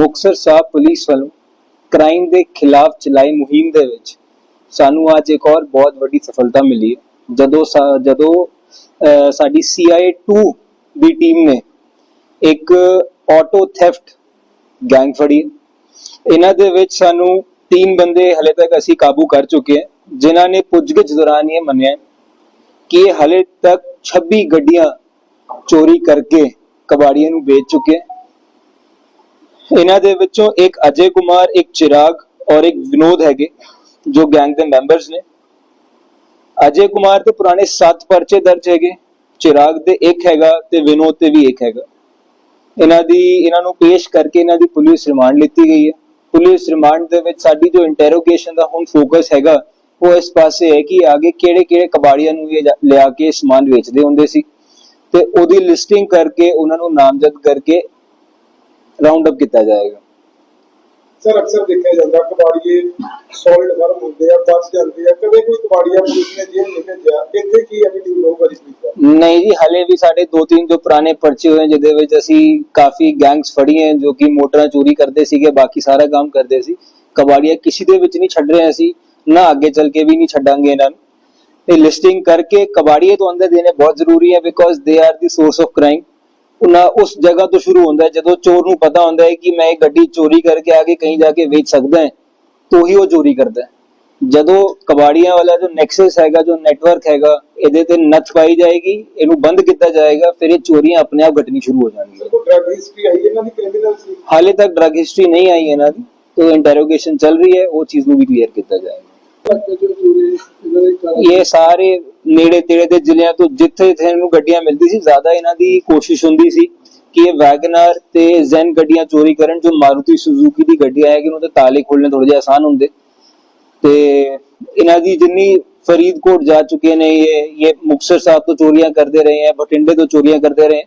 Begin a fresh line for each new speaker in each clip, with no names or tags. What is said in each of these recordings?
Muktsar Sahib police ਵੱਲੋਂ crime ਦੇ ਖਿਲਾਫ ਚਲਾਈ ਮੁਹਿੰਮ ਦੇ ਵਿੱਚ ਸਾਨੂੰ ਅੱਜ ਇੱਕ ਹੋਰ ਬਹੁਤ ਵੱਡੀ ਸਫਲਤਾ ਮਿਲੀ ਹੈ। ਜਦੋਂ ਸਾ- ਜਦੋਂ ਅਹ, ਸਾਡੀ CIA 2 ਦੀ ਟੀਮ ਨੇ ਇੱਕ ਆਟੋ ਥੈਫਟ ਗੈਂਗ ਫੜੀ ਇਹਨਾਂ ਦੇ ਵਿੱਚ ਸਾਨੂੰ ਤਿੰਨ ਬੰਦੇ ਹਲੇ ਤੱਕ ਅਸੀਂ ਕਾਬੂ ਕਰ ਚੁੱਕੇ ਹਾਂ ਜਿਨ੍ਹਾਂ ਨੇ ਪੁੱਛਗਿੱਛ ਦੌਰਾਨ ਇਹ ਮੰਨਿਆ ਕਿ ਇਹ ਹਲੇ ਤੱਕ 26 ਗੱਡੀਆਂ ਚੋਰੀ ਕਰਕੇ ਕਬਾੜੀਆਂ ਨੂੰ ਵੇਚ ਚੁੱਕੇ ਇਹਨਾਂ ਦੇ ਵਿੱਚੋਂ ਇੱਕ ਅਜੇ ਕੁਮਾਰ, ਇੱਕ ਚਿਰਾਗ ਔਰ ਇੱਕ ਵਿਨੋਦ ਹੈਗੇ, ਜੋ ਗੈਂਗ ਦੇ ਮੈਂਬਰਸ ਨੇ। ਅਜੇ ਕੁਮਾਰ ਤੇ ਪੁਰਾਣੇ 7 ਪਰਚੇ ਦਰਜ ਹੈਗੇ, ਚਿਰਾਗ ਦੇ ਇੱਕ ਹੈਗਾ ਤੇ ਵਿਨੋਦ ਤੇ ਵੀ ਇੱਕ ਹੈਗਾ। ਇਹਨਾਂ ਦੀ, ਇਹਨਾਂ ਨੂੰ ਪੇਸ਼ ਕਰਕੇ ਇਹਨਾਂ ਦੀ ਪੁਲਿਸ ਰਿਮਾਂਡ ਲਿੱਤੀ ਗਈ ਹੈ। ਪੁਲਿਸ ਰਿਮਾਂਡ ਦੇ ਵਿੱਚ ਸਾਡੀ ਜੋ ਇੰਟਰੋਗੇਸ਼ਨ ਦਾ ਹੁਣ ਫੋਕਸ ਹੈਗਾ, ਉਹ ਇਸ ਪਾਸੇ ਹੈ ਕਿ ਆਗੇ ਕਿਹੜੇ ਕਿਹੜੇ ਕਬਾੜੀਆਂ ਨੂੰ ਇਹ ਲਿਆ ਕੇ ਸਮਾਨ ਵੇਚਦੇ ਹੁੰਦੇ ਸੀ। ਤੇ ਉਹਦੀ ਲਿਸਟਿੰਗ ਕਰਕੇ ਉਹਨਾਂ ਨੂੰ ਨਾਮਜ਼ਦ ਕਰਕੇ ਰਾਉਂਡ ਅਪ ਕੀਤਾ ਜਾਏਗਾ।
ਸਰ ਅਕਸਰ ਦੇਖਿਆ ਜਾਂਦਾ ਕਬਾੜੀਏ ਸੋਲਿਡ ਫਰਮ ਹੁੰਦੇ ਆ ਬਚ ਜਾਂਦੇ ਆ। ਕਦੇ ਕੋਈ ਕਬਾੜੀਆ ਪੁਲਿਸ ਨੇ ਜੇਲ੍ਹ ਨਹੀਂ ਭੇਜਿਆ। ਇੱਥੇ ਕੀ ਐਟੀਟਿਊਡ ਹੋਊਗਾ ਜੀ
ਨਹੀਂ ਜੀ ਹਲੇ ਵੀ ਸਾਡੇ ਦੋ ਤਿੰਨ ਜੋ ਪੁਰਾਣੇ ਪਰਚੇ ਹੋਏ ਜਿਹਦੇ ਵਿੱਚ ਅਸੀਂ ਕਾਫੀ ਗੈਂਗਸ ਫੜੀ ਹੈ ਜੋ ਕਿ ਮੋਟਰਾਂ ਚੋਰੀ ਕਰਦੇ ਸੀਗੇ ਬਾਕੀ ਸਾਰਾ ਕੰਮ ਕਰਦੇ ਸੀ। ਕਬਾੜੀਆ ਕਿਸੇ ਦੇ ਵਿੱਚ ਨਹੀਂ ਛੱਡ ਰਹੇ ਅਸੀਂ ਨਾ ਅੱਗੇ ਚੱਲ ਕੇ ਵੀ ਨਹੀਂ ਛੱਡਾਂਗੇ ਇਹਨਾਂ ਨੂੰ। ਇਹ ਲਿਸਟਿੰਗ ਕਰਕੇ ਕਬਾੜੀਏ ਤੋਂ ਅੰਦਰ ਦੇਣੇ ਬਹੁਤ ਜ਼ਰੂਰੀ ਹੈ because they are the source of crime ਉਹਨਾਂ ਉਸ ਜਗ੍ਹਾ ਤੋਂ ਸ਼ੁਰੂ ਹੁੰਦਾ ਹੈ ਜਦੋਂ ਚੋਰ ਨੂੰ ਪਤਾ ਹੁੰਦਾ ਹੈ ਕਿ ਮੈਂ ਇਹ ਗੱਡੀ ਚੋਰੀ ਕਰਕੇ ਆਗੇ ਕਹੀਂ ਜਾ ਕੇ ਵੇਚ ਸਕਦਾ ਹੈ ਤੋਂ ਹੀ ਉਹ ਚੋਰੀ ਕਰਦਾ ਹੈ। ਜਦੋਂ ਕਬਾੜੀਆਂ ਵਾਲਾ ਜੋ ਨੈਕਸਸ ਹੈਗਾ ਜੋ ਨੈਟਵਰਕ ਹੈਗਾ ਇਹਦੇ ਤੇ ਨੱਥ ਪਾਈ ਜਾਏਗੀ ਇਹਨੂੰ ਬੰਦ ਕੀਤਾ ਜਾਏਗਾ ਫਿਰ ਇਹ ਚੋਰੀਆਂ ਆਪਣੇ ਆਪ ਘਟਣੀ ਸ਼ੁਰੂ ਹੋ ਜਾਣਗੀਆਂ।
ਡਰਗ ਹਿਸਟਰੀ ਆਈ ਇਹਨਾਂ ਦੀ ਕ੍ਰਿਮੀਨਲ ਸੀ।
ਹਾਲੇ ਤੱਕ ਡਰੱਗ ਹਿਸਟਰੀ ਨਹੀਂ ਆਈ ਇਹਨਾਂ ਦੀ ਤੋਂ ਇੰਟਰੋਗੇਸ਼ਨ ਚੱਲ ਰਹੀ ਹੈ ਉਹ ਚੀਜ਼ ਨੂੰ ਵੀ ਕਲੀਅਰ ਕੀਤਾ ਜਾਏਗਾ। ਇਹ ਸਾਰੇ ਨੇੜੇ ਤੇੜੇ ਦੇ ਜ਼ਿਲ੍ਹਿਆਂ ਤੋਂ ਜਿੱਥੇ ਜਿੱਥੇ ਇਹਨੂੰ ਗੱਡੀਆਂ ਮਿਲਦੀ ਸੀ, ਜ਼ਿਆਦਾ ਇਹਨਾਂ ਦੀ ਕੋਸ਼ਿਸ਼ ਹੁੰਦੀ ਸੀ ਕਿ ਇਹ ਵੈਗਨਰ ਤੇ ਜ਼ੈਨ ਗੱਡੀਆਂ ਚੋਰੀ ਕਰਨ, ਜੋ ਮਾਰੂਤੀ ਸੁਜ਼ੂਕੀ ਦੀ ਗੱਡੀਆਂ ਹੈ ਕਿ ਉਹਨਾਂ ਦੇ ਤਾਲੇ ਖੋਲਣੇ ਥੋੜੇ ਜਿਹਾ ਆਸਾਨ ਹੁੰਦੇ। ਤੇ ਇਹਨਾਂ ਦੀ ਜਿੰਨੀ ਫਰੀਦਕੋਟ ਜਾ ਚੁੱਕੇ ਨੇ, ਇਹ ਇਹ ਮੁਕਤਸਰ ਸਾਹਿਬ ਤੋਂ ਚੋਰੀਆਂ ਕਰਦੇ ਰਹੇ ਹੈ, ਬਠਿੰਡੇ ਤੋਂ ਚੋਰੀਆਂ ਕਰਦੇ ਰਹੇ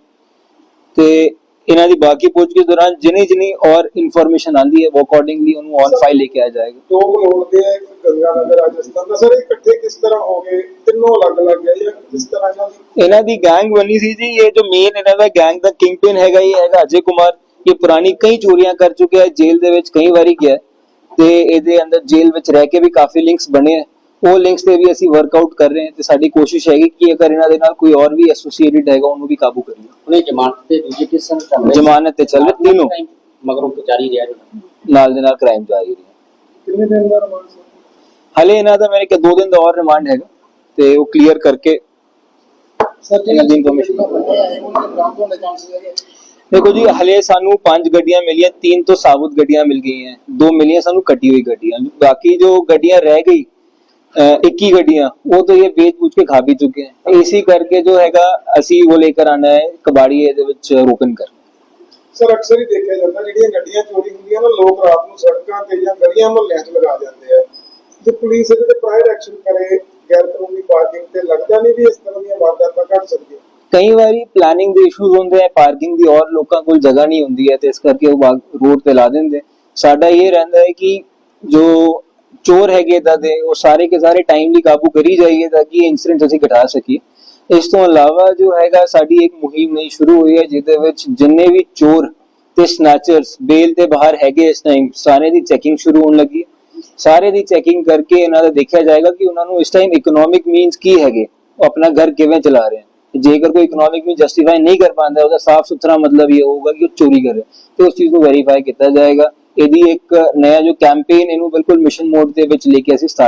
ਤੇ ਇਹਨਾਂ ਦੀ ਬਾਕੀ ਪੁੱਛ ਕੇ ਦੌਰਾਨ ਜਿਨੀ ਜਿਨੀ ਔਰ ਇਨਫੋਰਮੇਸ਼ਨ ਆਂਦੀ ਹੈ ਉਹ ਅਕੋਰਡਿੰਗਲੀ ਉਹਨੂੰ ਔਨ ਫਾਈਲ ਲੈ ਕੇ ਆ ਜਾਏਗਾ।
ਦੋ ਆ, ਇੱਕ ਗੰਗਾ ਨਗਰ ਰਾਜਸਥਾਨ ਦਾ ਸਰ ਇਕੱਠੇ ਕਿਸ ਤਰ੍ਹਾਂ ਹੋ ਗਏ? ਤਿੰਨੋਂ ਅਲੱਗ ਅਲੱਗ ਹੈ ਜਾਂ ਕਿਸ ਤਰ੍ਹਾਂ ਇਹਨਾਂ ਦੀ?
ਇਹਨਾਂ ਦੀ ਗੈਂਗ ਬਣੀ ਸੀ ਜੀ ਇਹ ਜੋ ਮੇਨ ਇਹਨਾਂ ਦਾ ਗੈਂਗ ਦਾ ਕਿੰਗਪਿਨ ਹੈਗਾ ਇਹ ਹੈਗਾ ਅਜੇ ਕੁਮਾਰ। ਇਹ ਪੁਰਾਣੀ ਕਈ ਚੋਰੀਆਂ ਕਰ ਚੁੱਕਿਆ ਹੈ ਜੇਲ੍ਹ ਦੇ ਵਿੱਚ ਕਈ ਵਾਰੀ ਗਿਆ ਤੇ ਇਹਦੇ ਅੰਦਰ ਜੇਲ੍ਹ ਵਿੱਚ ਰਹਿ ਕੇ ਵੀ ਕਾਫੀ ਲਿੰਕਸ ਬਣੇ ਹੈ। ਉਹ ਲਿੰਕਸ ਤੇ ਵੀ ਅਸੀਂ ਵਰਕਆਊਟ ਕਰ ਰਹੇ ਹਾਂ ਤੇ ਸਾਡੀ ਕੋਸ਼ਿਸ਼ ਹੈਗੀ ਕਿ ਅਗਰ ਇਹਨਾਂ ਦੇ ਨਾਲ ਕੋਈ ਹੋਰ ਵੀ ਐਸੋਸੀਏਟਡ ਹੈਗਾ ਉਹਨੂੰ ਵੀ ਕਾਬੂ ਕਰੀਏ।
ਜ਼ਮਾਨਤ ਤੇ ਦੂਜੇ ਚੱਲ ਰਹੇ?
ਜ਼ਮਾਨਤ ਤੇ ਚੱਲ ਰਹੇ ਤਿੰਨੋਂ
ਮਗਰੋਂ ਜਾਰੀ ਰਿਹਾ ਜਿਹੜਾ
ਨਾਲ ਦੇ ਨਾਲ ਕ੍ਰਾਈਮ ਜਾਰੀ ਰਿਹਾ।
ਕਿੰਨੇ ਦਿਨ ਦਾ ਰਿਮਾਂਡ ਸਰ
ਹਲੇ ਇਹਨਾਂ ਦਾ ਮੇਰੇ ਕਿ ਦੋ ਦਿਨ ਦਾ ਔਰ ਰਿਮਾਂਡ ਹੈਗਾ ਤੇ ਉਹ ਕਲੀਅਰ ਕਰਕੇ
ਸਰ
ਇਹਨਾਂ ਦੀ ਇਨਫੋਰਮੇਸ਼ਨ ਦੇਖੋ ਜੀ ਹਲੇ ਸਾਨੂੰ ਪੰਜ ਗੱਡੀਆਂ ਮਿਲੀਆਂ ਤਿੰਨ ਤੋਂ ਸਾਬੁਤ ਗੱਡੀਆਂ ਮਿਲ ਗਈਆਂ ਦੋ ਮਿਲੀਆਂ ਸਾਨੂੰ ਕੱਟੀ ਹੋਈ ਗੱਡੀਆਂ ਬਾਕੀ ਜੋ ਗੱਡੀਆਂ ਰਹਿ ਗਈ 21 ਗੱਡੀਆਂ ਉਹ ਤਾਂ ਇਹ ਵੇਚ-ਬੂਚ ਕੇ ਖਾ ਵੀ ਚੁੱਕੇ ਹਨ ਇਸੇ ਕਰਕੇ ਜੋ ਹੈਗਾ ਅਸੀਂ ਉਹ ਲੈ ਕੇ ਆਣਾ ਹੈ ਕਬਾੜੀ ਦੇ ਵਿੱਚ ਰੋਕਣ ਕਰ।
ਸਰ ਅਕਸਰ ਹੀ ਦੇਖਿਆ ਜਾਂਦਾ ਜਿਹੜੀਆਂ ਗੱਡੀਆਂ ਚੋਰੀ ਹੁੰਦੀਆਂ ਨਾ ਲੋਕ ਰਾਤ ਨੂੰ ਸੜਕਾਂ ਤੇ ਜਾਂ ਗਲੀਆਂ ਮੁਹੱਲਿਆਂ 'ਚ ਲਗਾ ਜਾਂਦੇ ਆ। ਜੇ ਪੁਲਿਸ ਇਹਦੇ ਤੇ ਪ੍ਰਾਇਰ ਐਕਸ਼ਨ ਕਰੇ ਗੈਰ ਕਾਨੂੰਨੀ ਪਾਰਕਿੰਗ ਤੇ ਲੱਗਦਾ ਨਹੀਂ ਵੀ ਇਸ ਤਰ੍ਹਾਂ ਦੀਆਂ ਵਾਰਦਾਤਾਂ ਘਟ ਸਕਦੀਆਂ।
ਕਈ ਵਾਰੀ ਪਲਾਨਿੰਗ ਦੇ ਇਸ਼ੂਜ਼ ਹੁੰਦੇ ਆ ਪਾਰਕਿੰਗ ਦੀ ਔਰ ਲੋਕਾਂ ਕੋਲ ਜਗ੍ਹਾ ਨਹੀਂ ਹੁੰਦੀ ਹੈ ਤੇ ਇਸ ਕਰਕੇ ਉਹ ਰੋਡ ਤੇ ਲਾ ਦਿੰਦੇ ਸਾਡਾ ਇਹ ਰਹਿੰਦਾ ਹੈ ਕਿ ਜੋ ਚੋਰ ਹੈਗੇ ਤਾਂ ਦੇ, ਉਹ ਸਾਰੇ ਕੇ ਸਾਰੇ ਟਾਈਮਲੀ ਕਾਬੂ ਕਰੀ ਜਾਈਏ ਤਾਂ ਕਿ ਇਨਸੀਡੈਂਟ ਅਸੀਂ ਘਟਾ ਸਕੀਏ। ਇਸ ਤੋਂ ਇਲਾਵਾ ਜੋ ਹੈਗਾ, ਸਾਡੀ ਇੱਕ ਮੁਹਿੰਮ ਨਈ ਸ਼ੁਰੂ ਹੋਈ ਹੈ, ਜਿਹਦੇ ਵਿੱਚ ਜਿੰਨੇ ਵੀ ਚੋਰ ਤੇ ਸਨੈਚਰਸ ਬੇਲ ਤੇ ਬਾਹਰ ਹੈਗੇ ਇਸ ਟਾਈਮ ਸਾਰੇ ਦੀ ਚੈਕਿੰਗ ਸ਼ੁਰੂ ਹੋਣ ਲੱਗੀ ਸਾਰੇ ਦੀ ਚੈਕਿੰਗ ਕਰਕੇ ਇਹਨਾਂ ਦਾ ਦੇਖਿਆ ਜਾਏਗਾ ਕਿ ਉਹਨਾਂ ਨੂੰ ਇਸ ਟਾਈਮ ਇਕਨੋਮਿਕ ਮੀਨਸ ਕੀ ਹੈਗੇ, ਉਹ ਆਪਣਾ ਘਰ ਕਿਵੇਂ ਚਲਾ ਰਹੇ ਹਨ ਜੇਕਰ ਕੋਈ ਇਕਨੋਮਿਕ ਮੀਨ ਜਸਟੀਫਾਈ ਨਹੀਂ ਕਰ ਪਾਉਂਦਾ, ਉਹਦਾ ਸਾਫ਼ ਸੁਥਰਾ ਮਤਲਬ ਇਹ ਹੋਊਗਾ ਕਿ ਉਹ ਚੋਰੀ ਕਰ ਰਿਹਾ ਤੇ ਉਸ ਚੀਜ਼ ਨੂੰ ਵੈਰੀਫਾਈ ਕੀਤਾ ਜਾਏਗਾ। ਇਹਦੀ ਇੱਕ ਨਇਆ ਜੋ ਕੈਂਪੇਨ ਇਹਨੂੰ ਬਿਲਕੁਲ ਮਿਸ਼ਨ ਮੋਡ ਦੇ ਵਿੱਚ ਲੈ ਕੇ ਅਸੀਂ ਸਟਾਰਟ